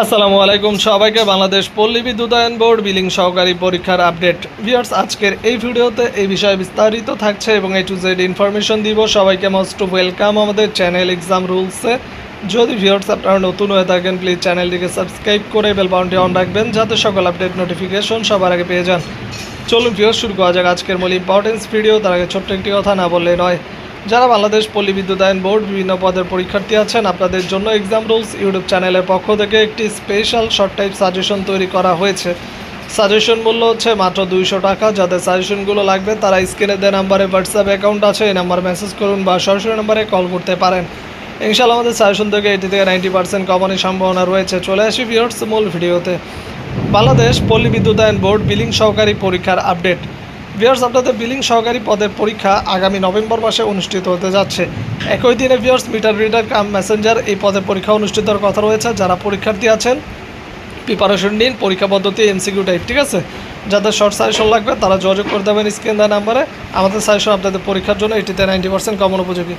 আসসালামু আলাইকুম সবাইকে বাংলাদেশ পল্লী বিদ্যুতায়ন বোর্ড বিলিং সহকারী পরীক্ষার আপডেট। ভিউয়ার্স, আজকের এই ভিডিওতে এই বিষয়ে বিস্তারিত থাকছে এবং এ টু জেড ইনফরমেশন দিব। সবাইকে মোস্ট ওয়েলকাম আমাদের চ্যানেল এক্সাম রুলসে যদি ভিউয়ার্স আপনারা নতুন হয়ে থাকেন প্লিজ চ্যানেলটিকে সাবস্ক্রাইব করে বেল বাউন্টি অন রাখবেন, যাতে সকল আপডেট নোটিফিকেশন সবার আগে পেয়ে যান। চলুন ভিউয়ার্স, শুরু করা যাক আজকের মূল ইম্পর্টেন্স ভিডিও তার আগে ছোট্ট একটি কথা না বললে নয়। যারা বাংলাদেশ পল্লী বিদ্যুতায়ন বোর্ড বিভিন্ন পদের পরীক্ষার্থী আছেন, আপনাদের জন্য এক্সাম রুলস ইউটিউব চ্যানেলের পক্ষ থেকে একটি স্পেশাল শর্ট টাইপ সাজেশন তৈরি করা হয়েছে। সাজেশন মূল্য হচ্ছে মাত্র দুইশো টাকা। যাদের সাজেশনগুলো লাগবে, তারা স্ক্রিনে দেওয়া নাম্বারে হোয়াটসঅ্যাপ অ্যাকাউন্ট আছে, এই নাম্বারে মেসেজ করুন বা সরাসরি নাম্বারে কল করতে পারেন। ইনশাআল্লাহ আমাদের সাজেশন থেকে এইটি থেকে নাইনটি পার্সেন্ট কমানোর সম্ভাবনা রয়েছে। চলে আসি ভিওর্স মূল ভিডিওতে। বাংলাদেশ পল্লী বিদ্যুতায়ন বোর্ড বিলিং সহকারী পরীক্ষার আপডেট ভিওর্স আপনাদের বিলিং সহকারী পদের পরীক্ষা আগামী নভেম্বর মাসে অনুষ্ঠিত হতে যাচ্ছে। একই দিনে viewers meter reader cum messenger এই পদের পরীক্ষা অনুষ্ঠিত হওয়ার কথা রয়েছে। যারা পরীক্ষার্থী আছেন প্রিপারেশন নিন, পরীক্ষা পদ্ধতি এমসিকিউ টাইপ ঠিক আছে? যাদের শর্ট সাজেশন লাগবে, তারা যোগাযোগ করে দেবেন স্ক্রিন দেওয়া নাম্বারে আমাদের সাজেশন আপনাদের পরীক্ষার জন্য, এটিতে নাইনটি পার্সেন্ট কমন উপযোগী।